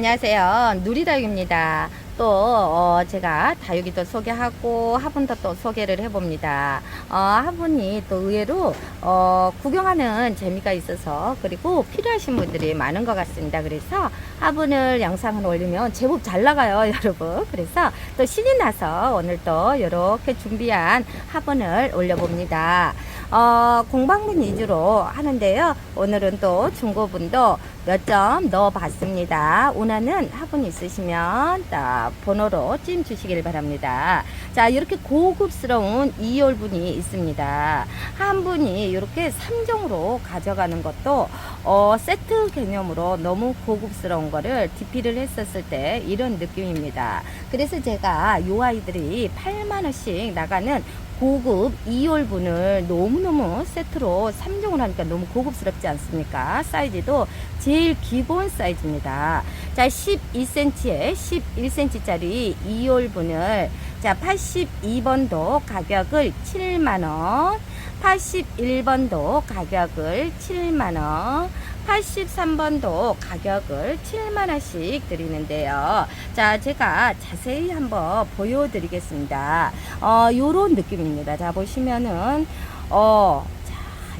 안녕하세요. 누리다육입니다. 또 어, 제가 다육이도 소개하고 화분도 또 소개를 해봅니다. 어, 화분이 또 의외로 어, 구경하는 재미가 있어서 그리고 필요하신 분들이 많은 것 같습니다. 그래서 화분을 영상을 올리면 제법 잘 나가요, 여러분. 그래서 또 신이 나서 오늘 또 이렇게 준비한 화분을 올려봅니다. 어, 공방분 위주로 하는데요. 오늘은 또 중고분도 몇 점 넣어봤습니다. 원하는 화분 있으시면 딱 번호로 찜 주시길 바랍니다. 자, 이렇게 고급스러운 2열분이 있습니다. 한 분이 이렇게 3종으로 가져가는 것도 어, 세트 개념으로 너무 고급스러운 거를 DP를 했었을 때 이런 느낌입니다. 그래서 제가 요 아이들이 8만원씩 나가는 고급 2열분을 너무너무 세트로 3종을 하니까 너무 고급스럽지 않습니까? 사이즈도 제일 기본 사이즈입니다. 자, 12cm에 11cm짜리 2열분을 자, 82번도 가격을 7만원, 81번도 가격을 7만원, 83번도 가격을 7만원씩 드리는데요. 자, 제가 자세히 한번 보여드리겠습니다. 어, 요런 느낌입니다. 자, 보시면은, 어, 자,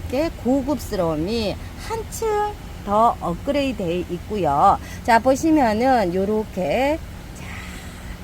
이게 고급스러움이 한층 더 업그레이드 돼 있고요. 자, 보시면은 요렇게 자,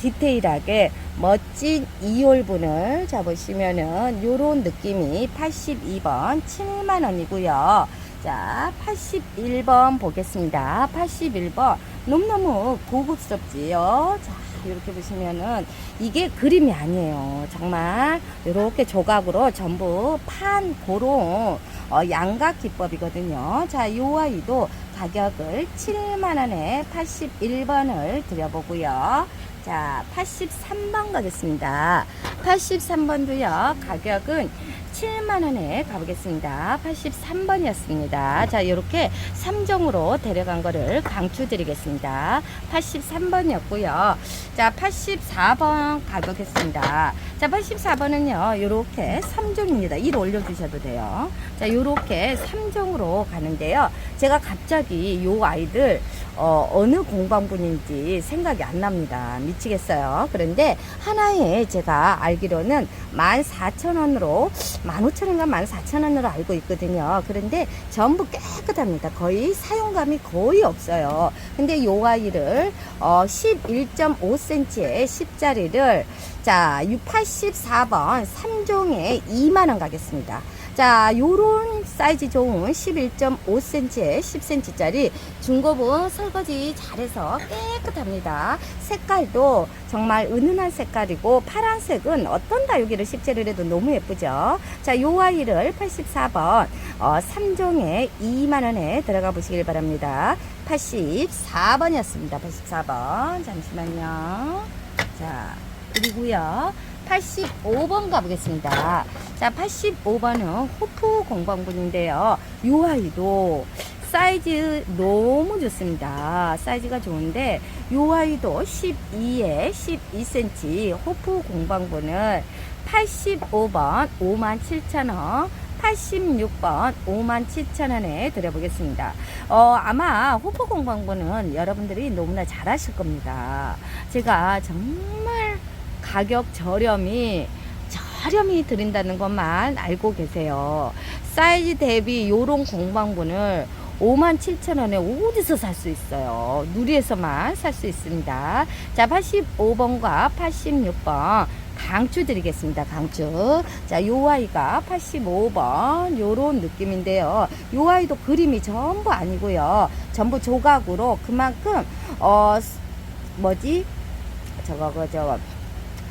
디테일하게 멋진 2홀분을 잡으시면은 요런 느낌이 82번 7만원이고요. 자, 81번 보겠습니다. 81번. 너무너무 고급스럽지요? 자, 이렇게 보시면은 이게 그림이 아니에요. 정말 이렇게 조각으로 전부 판 고로 어, 양각 기법이거든요. 자, 이 아이도 가격을 7만원에 81번을 드려보고요. 자, 83번 가겠습니다. 83번도요, 가격은 7만원에 가보겠습니다. 83번이었습니다. 자, 이렇게 3종으로 데려간 거를 강추드리겠습니다. 83번이었고요. 자, 84번 가보겠습니다. 자, 84번은요, 이렇게 3종입니다. 1 올려주셔도 돼요. 자, 이렇게 3종으로 가는데요. 제가 갑자기 요 아이들, 어, 어느 공방분인지 생각이 안 납니다. 미치겠어요. 그런데 하나에 제가 알기로는 14,000원으로 15,000원인가 14,000원으로 알고 있거든요. 그런데 전부 깨끗합니다. 거의 사용감이 거의 없어요. 근데 요 아이를 어, 11.5cm의 10짜리를 자, 684번 3종에 2만원 가겠습니다. 자, 요런 사이즈 좋은 11.5cm에 10cm짜리 중고분 설거지 잘해서 깨끗합니다. 색깔도 정말 은은한 색깔이고 파란색은 어떤 다육이를 식재를 해도 너무 예쁘죠. 자, 요 아이를 84번 어, 3종에 2만원에 들어가 보시길 바랍니다. 84번이었습니다. 84번. 잠시만요. 자, 그리고요. 85번 가보겠습니다. 자, 85번은 호프 공방분인데요. 이 아이도 사이즈 너무 좋습니다. 사이즈가 좋은데 이 아이도 12에 12cm 호프 공방분을 85번 57,000원 86번 57,000원에 드려보겠습니다. 어, 아마 호프 공방분은 여러분들이 너무나 잘 아실 겁니다. 제가 정말 가격 저렴이 저렴히 드린다는 것만 알고 계세요. 사이즈 대비 요런 공방분을 57,000원에 어디서 살 수 있어요? 누리에서만 살 수 있습니다. 자, 85번과 86번 강추 드리겠습니다. 강추. 자, 요 아이가 85번 요런 느낌인데요. 요 아이도 그림이 전부 아니고요. 전부 조각으로 그만큼 어 뭐지? 저거 그저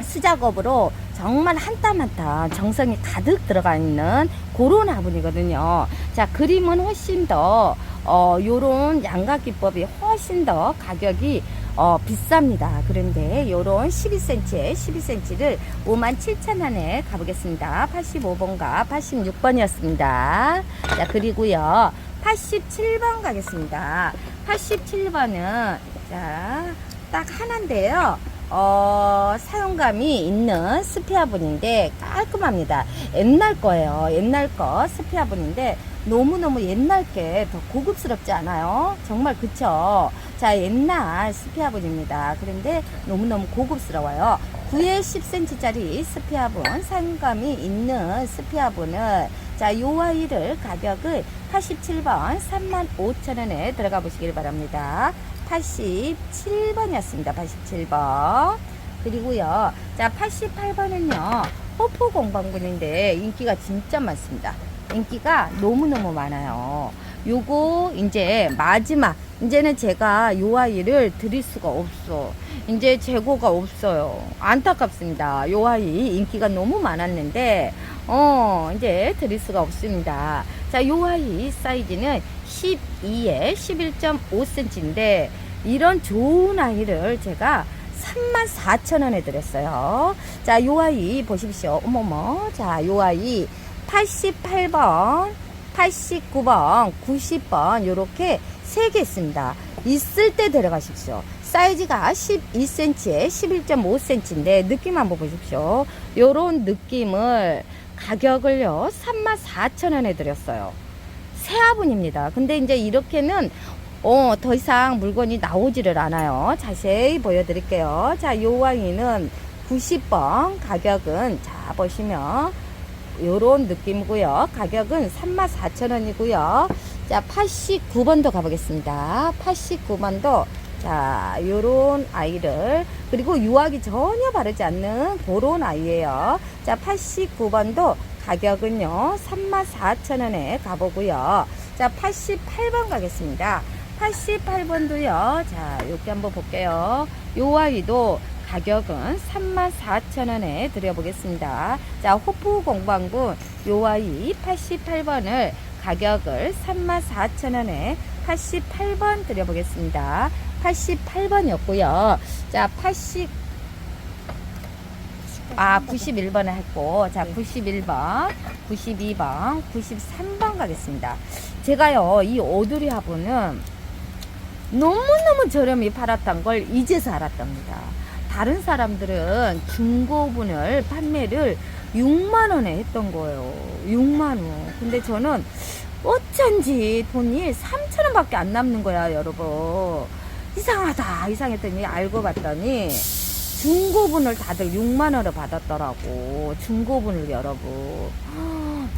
수작업으로 정말 한 땀 한 땀 정성이 가득 들어가 있는 그런 화분이거든요. 자, 그림은 훨씬 더, 어, 요런 양각 기법이 훨씬 더 가격이 어, 비쌉니다. 그런데 요런 12cm에 12cm를 57,000원에 가보겠습니다. 85번과 86번이었습니다. 자, 그리고요. 87번 가겠습니다. 87번은, 자, 딱 하나인데요. 어, 사용감이 있는 스페아분인데 깔끔합니다. 옛날 거예요. 옛날 거 스페아분인데 너무너무 옛날 게 더 고급스럽지 않아요? 정말 그쵸? 자, 옛날 스피아분입니다. 그런데 너무너무 고급스러워요. 9에 10cm짜리 스피아분, 상감이 있는 스피아분을 자, 요 아이를 가격을 87번 35,000원에 들어가 보시길 바랍니다. 87번이었습니다. 87번. 그리고요. 자, 88번은요. 호프 공방분인데 인기가 진짜 많습니다. 인기가 너무너무 많아요. 요거 이제 마지막 이제는 제가 요 아이를 드릴 수가 없어. 이제 재고가 없어요. 안타깝습니다. 요 아이 인기가 너무 많았는데 어 이제 드릴 수가 없습니다. 자, 요 아이 사이즈는 12에 11.5cm인데 이런 좋은 아이를 제가 34,000원에 드렸어요. 자, 요 아이 보십시오. 어머머. 자, 요 아이 88번, 89번, 90번 요렇게 세 개 있습니다. 있을 때 데려가십시오. 사이즈가 12cm에 11.5cm인데 느낌 한번 보십시오. 요런 느낌을 가격을요 34,000원에 드렸어요. 새 화분입니다. 근데 이제 이렇게는 어, 더 이상 물건이 나오지를 않아요. 자세히 보여드릴게요. 자, 요 와인은 90번 가격은 자 보시면 요런 느낌이고요. 가격은 34,000원이고요. 자, 89번도 가보겠습니다. 89번도 자, 요런 아이를 그리고 유학이 전혀 바르지 않는 그런 아이예요. 자, 89번도 가격은요. 34,000원에 가보고요. 자, 88번 가겠습니다. 88번도요. 자, 여기 한번 볼게요. 요 아이도 가격은 34,000원에 드려보겠습니다. 자, 호프 공방군 요 아이 88번을 가격을 34,000원에 88번 드려보겠습니다. 88번이었고요. 자, 80 아, 91번을 했고, 자, 91번, 92번, 93번 가겠습니다. 제가요, 이 오두리 화분은 너무너무 저렴히 팔았던 걸 이제서 알았답니다. 다른 사람들은 중고분을 판매를 6만원에 했던 거예요. 6만원. 근데 저는 어쩐지 돈이 3천원밖에 안 남는 거야, 여러분. 이상하다. 이상했더니 알고 봤더니 중고분을 다들 6만원을 받았더라고. 중고분을 여러분.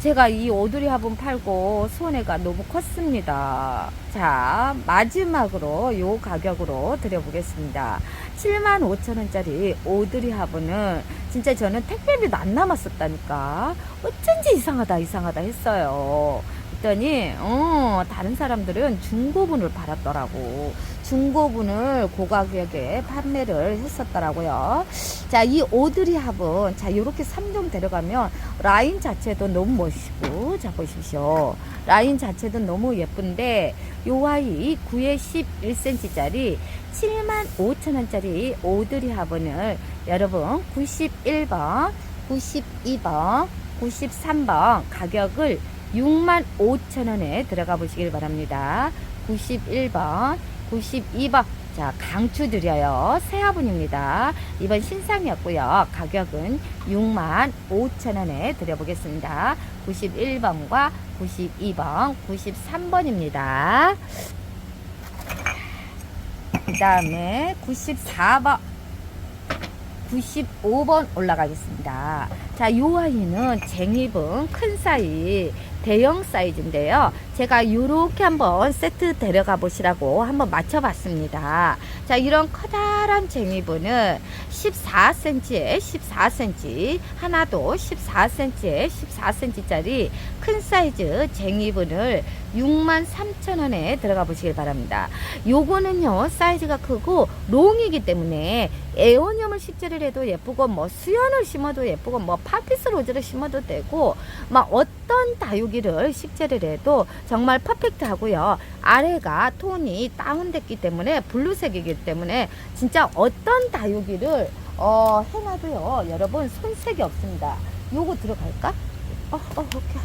제가 이 오두리 화분 팔고 손해가 너무 컸습니다. 자, 마지막으로 요 가격으로 드려보겠습니다. 75,000원짜리 오두리 화분은 진짜 저는 택배비도 안 남았었다니까. 어쩐지 이상하다, 이상하다 했어요. 그랬더니, 어, 다른 사람들은 중고분을 팔았더라고. 중고분을 고가격에 판매를 했었더라고요. 자, 이 오드리 화분, 자, 요렇게 3종 데려가면 라인 자체도 너무 멋있고, 자, 보십시오. 라인 자체도 너무 예쁜데, 요 아이 9에 11cm짜리 75,000원짜리 오드리 화분을 여러분 91번, 92번, 93번 가격을 65,000원에 들어가 보시길 바랍니다. 91번, 92번. 자, 강추 드려요. 새 화분입니다. 이번 신상이었고요. 가격은 6만 5천 원에 드려보겠습니다. 91번과 92번, 93번입니다. 그 다음에 94번. 95번 올라가겠습니다. 자, 요 아이는 쟁입은 큰 사이, 대형 사이즈인데요. 제가 요렇게 한번 세트 데려가 보시라고 한번 맞춰봤습니다. 자, 이런 커다란 쟁이분은 14cm에 14cm, 하나도 14cm에 14cm짜리 큰 사이즈 쟁이분을 63,000원에 들어가 보시길 바랍니다. 요거는요, 사이즈가 크고 롱이기 때문에 에어늄을 식재를 해도 예쁘고, 뭐 수연을 심어도 예쁘고, 뭐 파피스 로즈를 심어도 되고, 막 어떤 다육이를 식재를 해도 정말 퍼펙트 하고요. 아래가 톤이 다운됐기 때문에 블루색이기 때문에 진짜 어떤 다육이를 어, 해놔도요. 여러분 손색이 없습니다. 요거 들어갈까? 어, 어, 오케이.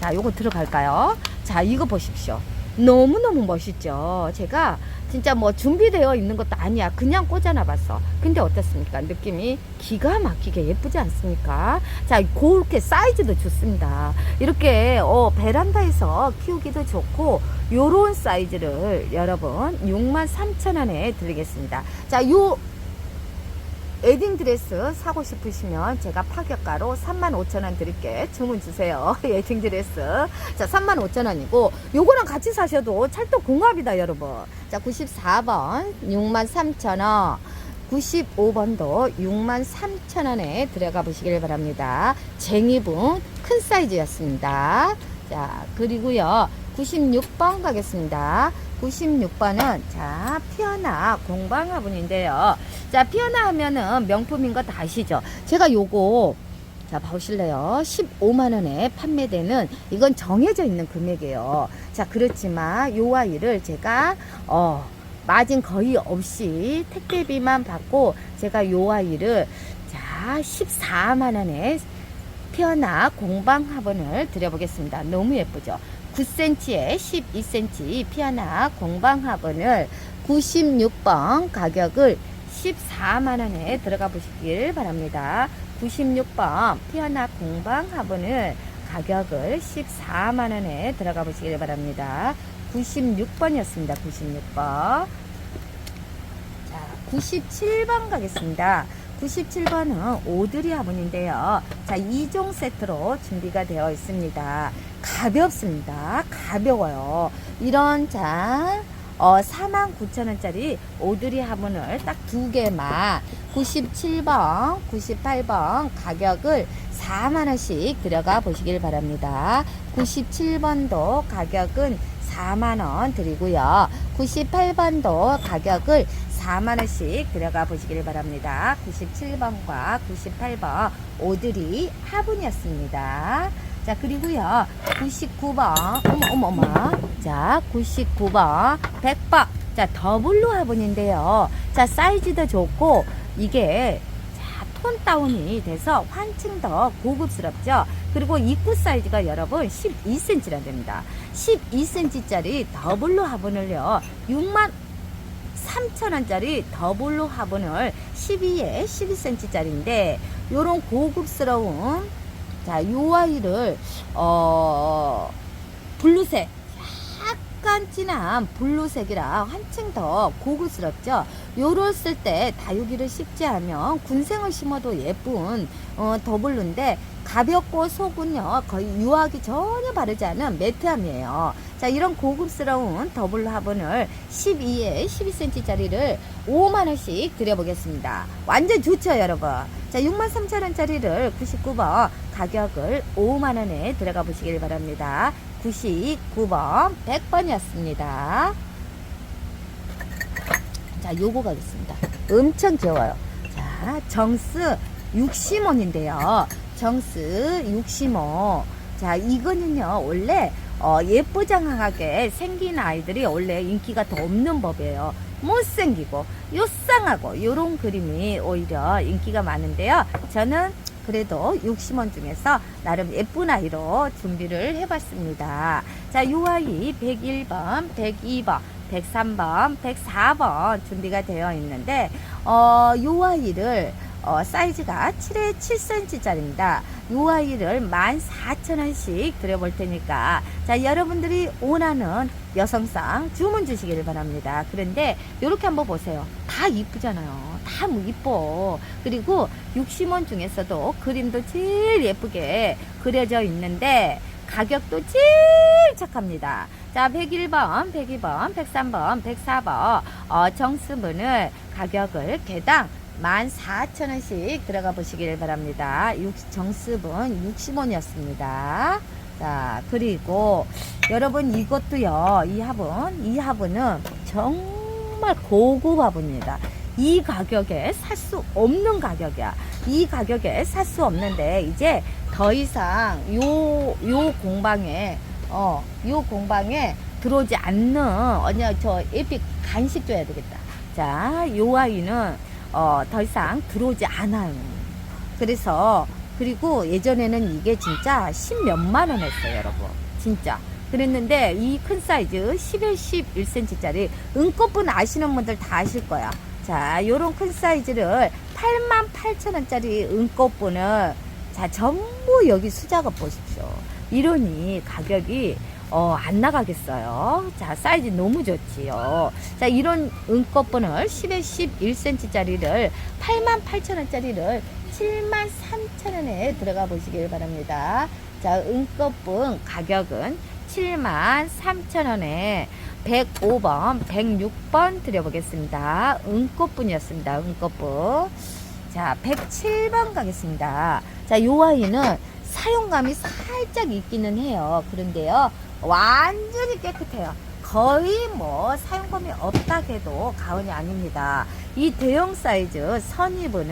자, 요거 들어갈까요? 자, 이거 보십시오. 너무너무 멋있죠. 제가 진짜 뭐 준비되어 있는 것도 아니야. 그냥 꽂아놔봤어. 근데 어떻습니까? 느낌이 기가 막히게 예쁘지 않습니까? 자, 그렇게 사이즈도 좋습니다. 이렇게 어, 베란다에서 키우기도 좋고 요런 사이즈를 여러분 63,000원에 드리겠습니다. 자, 요 웨딩 드레스 사고 싶으시면 제가 파격가로 35,000원 드릴게 주문 주세요. 웨딩 드레스. 자, 35,000원이고 요거랑 같이 사셔도 찰떡 궁합이다, 여러분. 자, 94번 63,000원. 95번도 63,000원에 들어가 보시길 바랍니다. 쟁이분 큰 사이즈였습니다. 자, 그리고요. 96번 가겠습니다. 96번은 자, 피어나 공방 화분인데요. 자, 피어나 하면은 명품인 거 다 아시죠? 제가 요거 자, 보실래요? 15만 원에 판매되는 이건 정해져 있는 금액이에요. 자, 그렇지만 요 아이를 제가 어 마진 거의 없이 택배비만 받고 제가 요 아이를 자, 14만 원에 피어나 공방 화분을 드려보겠습니다. 너무 예쁘죠? 9cm에 12cm 피어나 공방 화분을 96번 가격을 14만원에 들어가 보시길 바랍니다. 96번 피어나 공방 화분을 가격을 14만원에 들어가 보시길 바랍니다. 96번이었습니다. 96번. 자, 97번 가겠습니다. 97번은 오드리 화분인데요. 자, 2종 세트로 준비가 되어 있습니다. 가볍습니다. 가벼워요. 이런, 자, 어, 49,000원짜리 오드리 화분을 딱 두 개만 97번, 98번 가격을 4만원씩 들어가 보시길 바랍니다. 97번도 가격은 4만원 드리고요. 98번도 가격을 4만원씩 들어가 보시길 바랍니다. 97번과 98번 오드리 화분이었습니다. 자, 그리고요. 99번, 어머, 어머, 어머. 자, 99번, 100번. 자, 더블로 화분인데요. 자, 사이즈도 좋고, 이게, 자, 톤 다운이 돼서 한층 더 고급스럽죠? 그리고 입구 사이즈가 여러분 12cm나 됩니다. 12cm짜리 더블로 화분을요, 6만 3,000원짜리 더블로 화분을 12에 12cm짜리인데, 요런 고급스러운 자, 요 아이를, 어, 블루색. 약간 진한 블루색이라 한층 더 고급스럽죠? 요랬을 때 다육이를 씹지 하면 군생을 심어도 예쁜, 어, 더블루인데, 가볍고 속은요, 거의 유하기 전혀 바르지 않은 매트함이에요. 자, 이런 고급스러운 더블 화분을 12에 12cm짜리를 5만원씩 드려보겠습니다. 완전 좋죠, 여러분? 자, 63,000원짜리를 99번 가격을 5만원에 들어가 보시길 바랍니다. 99번 100번이었습니다. 자, 요거 가겠습니다. 엄청 귀여워요. 자, 정스 60원인데요. 정스 60원. 자, 이거는요, 원래 어, 예쁘장하게 생긴 아이들이 원래 인기가 더 없는 법이에요. 못생기고 요쌍하고 요런 그림이 오히려 인기가 많은데요. 저는 그래도 60원 중에서 나름 예쁜 아이로 준비를 해봤습니다. 자, 요 아이 101번, 102번, 103번, 104번 준비가 되어 있는데, 어, 요 아이를 어, 사이즈가 7에 7cm짜리입니다. 요 아이를 14,000원씩 드려볼 테니까, 자, 여러분들이 원하는 여성상 주문 주시기를 바랍니다. 그런데, 요렇게 한번 보세요. 다 이쁘잖아요. 다 뭐 이뻐. 그리고 60원 중에서도 그림도 제일 예쁘게 그려져 있는데, 가격도 제일 착합니다. 자, 101번, 102번, 103번, 104번, 어, 정수문을 가격을 개당 14,000원씩 들어가 보시길 바랍니다. 육- 정습은 60원이었습니다. 자, 그리고 여러분 이것도요, 이 화분, 이 화분은 정말 고급 화분입니다. 이 가격에 살 수 없는 가격이야. 이 가격에 살 수 없는데, 이제 더 이상 요, 요 공방에, 어, 요 공방에 들어오지 않는, 언니, 저 에픽 간식 줘야 되겠다. 자, 요 아이는 어, 더 이상 들어오지 않아요. 그래서 그리고 예전에는 이게 진짜 십몇만 원 했어요, 여러분. 진짜 그랬는데 이 큰 사이즈 11, 11cm짜리 은꽃분 아시는 분들 다 아실 거야. 자, 요런 큰 사이즈를 88,000원짜리 은꽃분을 자, 전부 여기 수작업 보십시오. 이러니 가격이 어, 안 나가겠어요. 자, 사이즈 너무 좋지요. 자, 이런 은꽃분을 10에 11cm짜리를 88,000원짜리를 73,000원에 들어가 보시길 바랍니다. 자, 은꽃분 가격은 73,000원에 105번, 106번 드려보겠습니다. 은꽃분이었습니다. 은꽃분. 자, 107번 가겠습니다. 자, 요 아이는 사용감이 살짝 있기는 해요. 그런데요, 완전히 깨끗해요. 거의 뭐 사용감이 없다 해도 가언이 아닙니다. 이 대형 사이즈 선입은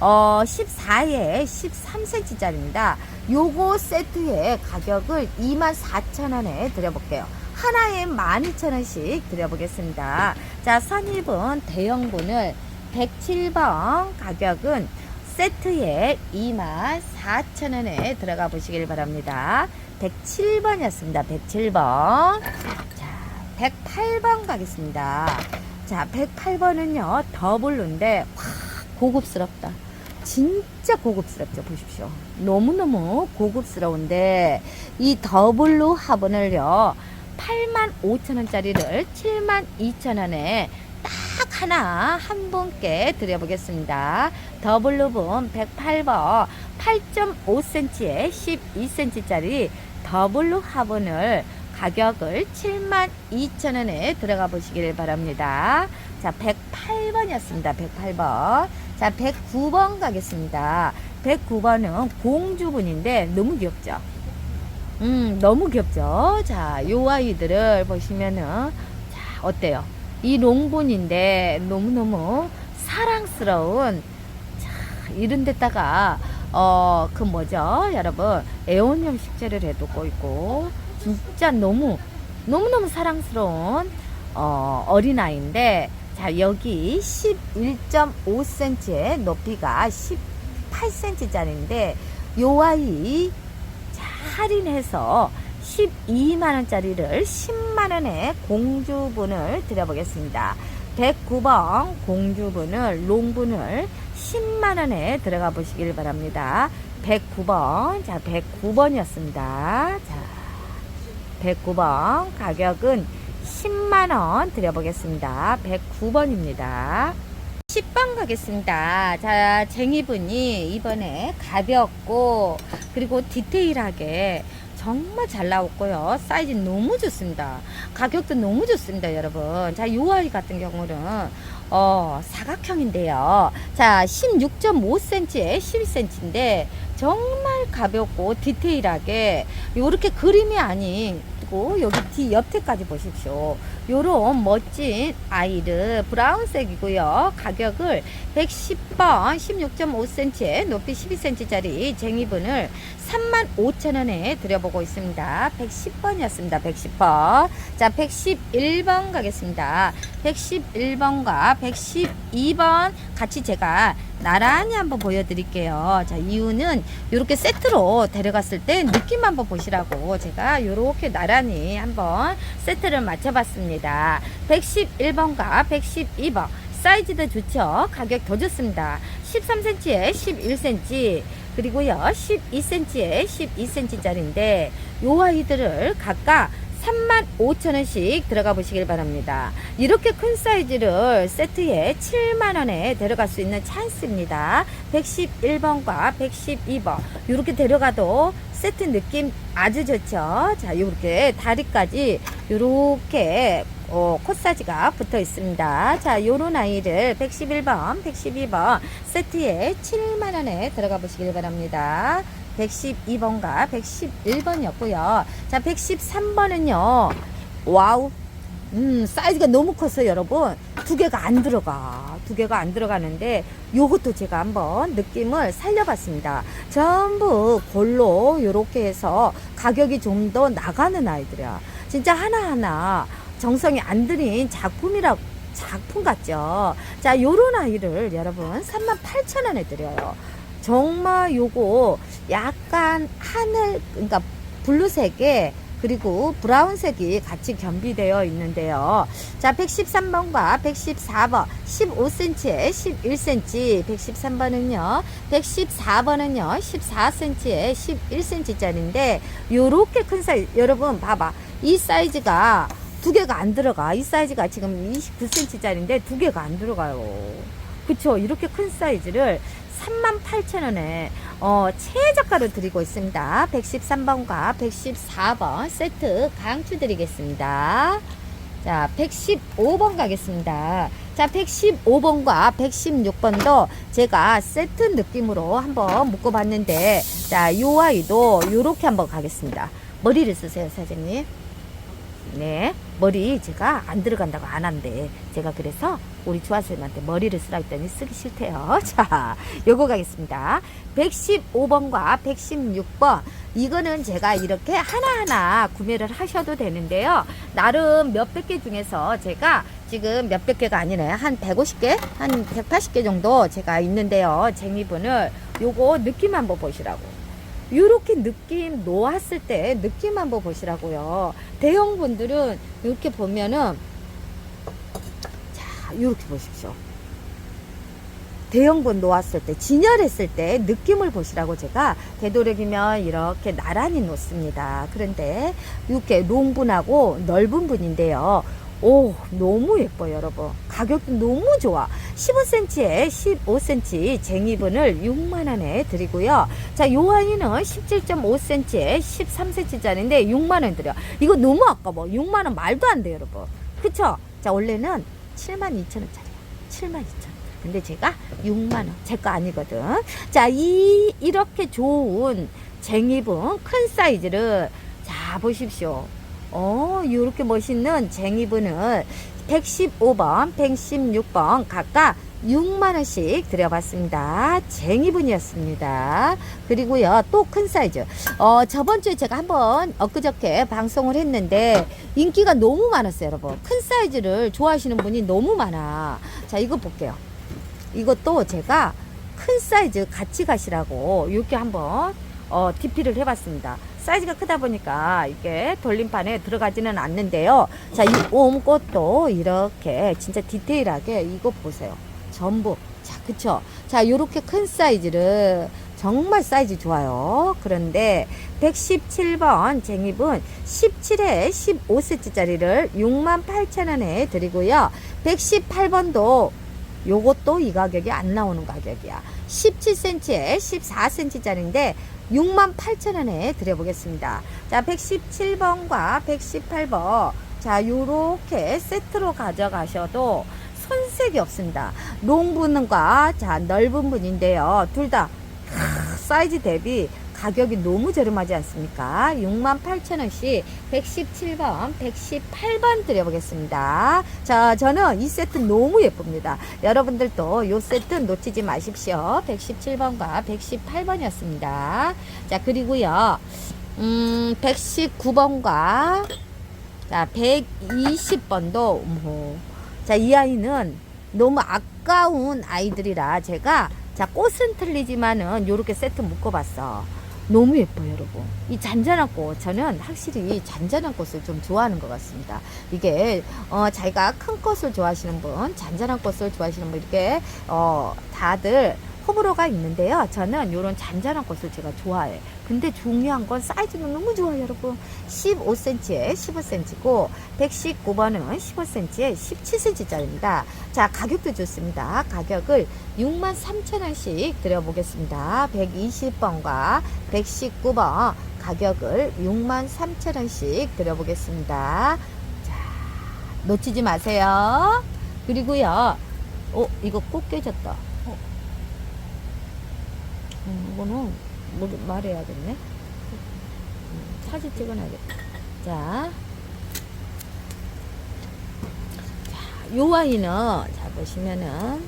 어 14에 13cm짜리입니다. 요거 세트의 가격을 24,000원에 드려볼게요. 하나에 12,000원씩 드려보겠습니다. 자, 선입은 대형분을 107번 가격은 세트에 24,000원에 들어가 보시길 바랍니다. 107번이었습니다. 107번. 자, 108번 가겠습니다. 자, 108번은요, 더블로인데, 와, 고급스럽다. 진짜 고급스럽죠. 보십시오. 너무너무 고급스러운데, 이 더블로 화분을요, 85,000원짜리를 72,000원에 딱 하나 한 분께 드려보겠습니다. 더블루분 108번 8.5cm에 12cm짜리 더블루 화분을 가격을 72,000원에 들어가 보시길 바랍니다. 자, 108번이었습니다. 108번. 자, 109번 가겠습니다. 109번은 공주분인데 너무 귀엽죠? 음, 너무 귀엽죠? 자, 요 아이들을 보시면은, 자, 어때요? 이 롱분인데 너무너무 사랑스러운, 자, 이런 데다가, 어, 그 뭐죠? 여러분, 애원용 식재를 해두고 있고, 진짜 너무, 너무너무 사랑스러운, 어, 어린아이인데, 자, 여기 11.5cm의 높이가 18cm짜리인데, 요 아이, 자, 할인해서 12만원짜리를 10만원에 공주분을 드려보겠습니다. 109번 공주분을, 롱분을 10만원에 들어가 보시길 바랍니다. 109번, 자, 109번이었습니다. 자, 109번 가격은 10만원 드려보겠습니다. 109번입니다. 10번 가겠습니다. 자, 쟁이분이 이번에 가볍고, 그리고 디테일하게 정말 잘 나왔고요. 사이즈 너무 좋습니다. 가격도 너무 좋습니다, 여러분. 자, 요 아이 같은 경우는, 어, 사각형인데요. 자, 16.5cm에 12cm인데, 정말 가볍고 디테일하게, 요렇게 그림이 그리고 여기 뒤 옆에까지 보십시오. 요런 멋진 아이를 브라운색이고요. 가격을 110번 16.5cm에 높이 12cm짜리 쟁이분을 35,000원에 드려보고 있습니다. 110번이었습니다. 110번. 자, 111번 가겠습니다. 111번과 112번 같이 제가 나란히 한번 보여드릴게요. 자, 이유는 이렇게 세트로 데려갔을 때 느낌 한번 보시라고 제가 이렇게 나란히 한번 세트를 맞춰봤습니다. 111번과 112번. 사이즈도 좋죠. 가격 더 좋습니다. 13cm에 11cm. 그리고요, 12cm에 12cm짜리인데, 요 아이들을 각각 35,000원씩 들어가 보시길 바랍니다. 이렇게 큰 사이즈를 세트에 7만원에 데려갈 수 있는 찬스입니다. 111번과 112번. 이렇게 데려가도 세트 느낌 아주 좋죠. 자, 요렇게 다리까지 요렇게 어, 콧사지가 붙어 있습니다. 자, 요런 아이를 111번, 112번 세트에 7만원에 들어가 보시길 바랍니다. 112번과 111번이었고요. 자, 113번은요. 와우. 음, 사이즈가 너무 컸어요, 여러분. 두 개가 안 들어가. 두 개가 안 들어가는데, 요것도 제가 한번 느낌을 살려봤습니다. 전부 골로 요렇게 해서 가격이 좀 더 나가는 아이들이야. 진짜 하나하나 정성이 안 들인 작품이라 작품 같죠. 자, 요런 아이를 여러분 38,000원에 드려요. 정말 요거 약간 하늘 그러니까 블루색에 그리고 브라운색이 같이 겸비되어 있는데요. 자, 113번과 114번, 15cm에 11cm, 113번은요, 114번은요, 14cm에 11cm짜리인데, 요렇게 큰 사이즈, 여러분, 봐봐. 이 사이즈가 두 개가 안 들어가. 이 사이즈가 지금 29cm짜리인데 두 개가 안 들어가요. 그쵸? 이렇게 큰 사이즈를 38,000원에 어, 최저가로 드리고 있습니다. 113번과 114번 세트 강추 드리겠습니다. 자, 115번 가겠습니다. 자, 115번과 116번도 제가 세트 느낌으로 한번 묶어봤는데, 자, 요 아이도 요렇게 한번 가겠습니다. 머리를 쓰세요, 사장님. 네, 머리 제가 안 들어간다고 안 한대. 제가 그래서 우리 주아쌤한테 머리를 쓰라 했더니 쓰기 싫대요. 자, 요거 가겠습니다. 115번과 116번. 이거는 제가 이렇게 하나하나 구매를 하셔도 되는데요. 나름 몇백 개 중에서 제가 지금 몇백 개가 아니네. 한 150개? 한 180개 정도 제가 있는데요. 쟁이분을 요거 느낌 한번 보시라고. 요렇게 느낌 놓았을 때 느낌 한번 보시라고요. 대형 분들은 이렇게 보면은 자, 요렇게 보십시오. 대형분 놓았을 때, 진열했을 때 느낌을 보시라고 제가 되도록이면 이렇게 나란히 놓습니다. 그런데 이렇게 롱분하고 넓은 분인데요. 오, 너무 예뻐요, 여러분. 가격도 너무 좋아. 15cm에 15cm 쟁이분을 6만원에 드리고요. 자, 요 아이는 17.5cm에 13cm짜리인데 6만원 드려. 이거 너무 아까워. 6만원 말도 안 돼요, 여러분. 그쵸? 자, 원래는 72,000원짜리야. 72,000원. 근데 제가 6만원. 제 거 아니거든. 자, 이, 이렇게 좋은 쟁이분 큰 사이즈를 자, 보십시오. 어, 이렇게 멋있는 쟁이분을 115번, 116번 각각 6만원씩 드려봤습니다. 쟁이분이었습니다. 그리고요, 또 큰 사이즈. 어, 저번주에 제가 한번 엊그저께 방송을 했는데 인기가 너무 많았어요, 여러분. 큰 사이즈를 좋아하시는 분이 너무 많아. 자, 이거 볼게요. 이것도 제가 큰 사이즈 같이 가시라고 이렇게 한번 어, DP를 해봤습니다. 사이즈가 크다 보니까 이게 돌림판에 들어가지는 않는데요. 자, 이 옴꽃도 이렇게 진짜 디테일하게 이거 보세요. 전부. 자, 그쵸? 자, 요렇게 큰 사이즈를 정말 사이즈 좋아요. 그런데 117번 쟁입은 17에 15cm짜리를 68,000원에 드리고요. 118번도 요것도 이 가격이 안 나오는 가격이야. 17cm에 14cm짜리인데 68,000원에 드려보겠습니다. 자, 117번과 118번. 자, 요렇게 세트로 가져가셔도 손색이 없습니다. 롱 분과 자, 넓은 분인데요. 둘 다 사이즈 대비 가격이 너무 저렴하지 않습니까? 68,000원씩 117번, 118번 드려보겠습니다. 자, 저는 이 세트 너무 예쁩니다. 여러분들도 이 세트 놓치지 마십시오. 117번과 118번이었습니다. 자, 그리고요, 음, 119번과 자, 120번도, 뭐, 자, 이 아이는 너무 아까운 아이들이라 제가 자, 꽃은 틀리지만은 요렇게 세트 묶어봤어. 너무 예뻐요, 여러분. 이 잔잔한 꽃, 저는 확실히 잔잔한 꽃을 좀 좋아하는 것 같습니다. 이게, 어, 자기가 큰 꽃을 좋아하시는 분, 잔잔한 꽃을 좋아하시는 분, 이렇게, 어, 다들 호불호가 있는데요. 저는 요런 잔잔한 꽃을 제가 좋아해. 근데 중요한 건 사이즈는 너무 좋아요, 여러분. 15cm에 15cm고, 119번은 15cm에 17cm짜리입니다. 자, 가격도 좋습니다. 가격을 63,000원씩 드려보겠습니다. 120번과 119번 가격을 63,000원씩 드려보겠습니다. 자, 놓치지 마세요. 그리고요, 어, 이거 꼭 깨졌다. 어. 음, 이거는 뭐 말해야겠네. 음, 사진 찍어놔야겠다. 자, 자, 요 아이는 자 보시면은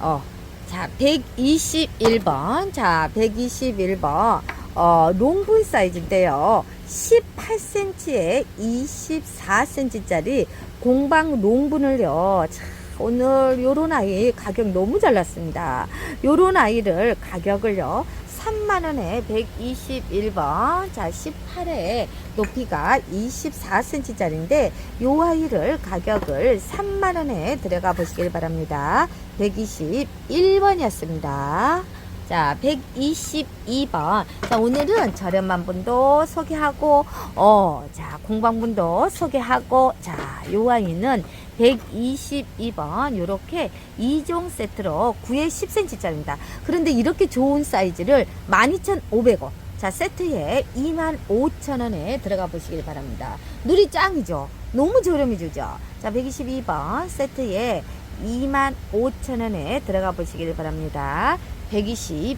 어, 자 121번, 자 121번 어 롱분 사이즈인데요. 18cm에 24cm짜리 공방 롱분을요. 자, 오늘 요런 아이 가격 너무 잘 났습니다. 요런 아이를 가격을요. 3만원에 121번. 자, 18회 높이가 24cm짜리인데, 요 아이를 가격을 3만원에 들어가 보시길 바랍니다. 121번이었습니다. 자, 122번. 자, 오늘은 저렴한 분도 소개하고, 어, 자, 공방분도 소개하고, 자, 요 아이는 122번, 요렇게 2종 세트로 9에 10cm짜리입니다. 그런데 이렇게 좋은 사이즈를 12,500원. 자, 세트에 25,000원에 들어가 보시길 바랍니다. 누리 짱이죠? 너무 저렴해 주죠? 자, 122번 세트에 25,000원에 들어가 보시길 바랍니다. 122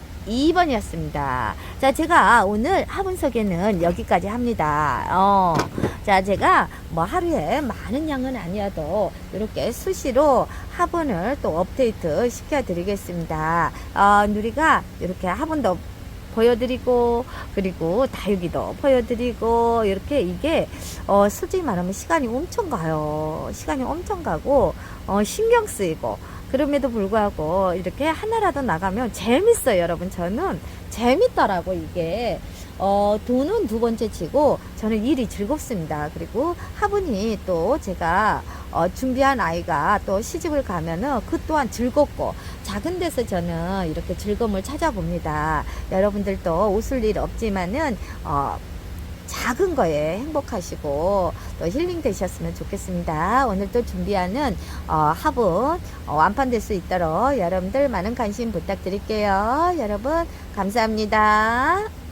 번이었습니다. 자, 제가 오늘 화분 소개는 여기까지 합니다. 어, 자, 제가 뭐 하루에 많은 양은 아니어도 이렇게 수시로 화분을 또 업데이트 시켜드리겠습니다. 어, 누리가 이렇게 화분도 보여드리고 그리고 다육이도 보여드리고 이렇게 이게 어 솔직히 말하면 시간이 엄청 가요 시간이 엄청 가고 어 신경 쓰이고 그럼에도 불구하고 이렇게 하나라도 나가면 재밌어요 여러분. 저는 재밌더라고 이게. 어 돈은 두 번째 치고 저는 일이 즐겁습니다. 그리고 화분이 또 제가 어, 준비한 아이가 또 시집을 가면은 그 또한 즐겁고 작은 데서 저는 이렇게 즐거움을 찾아봅니다. 여러분들도 웃을 일 없지만은 어, 작은 거에 행복하시고 또 힐링 되셨으면 좋겠습니다. 오늘 또 준비하는 어, 화분 어, 완판될 수 있도록 여러분들 많은 관심 부탁드릴게요. 여러분 감사합니다.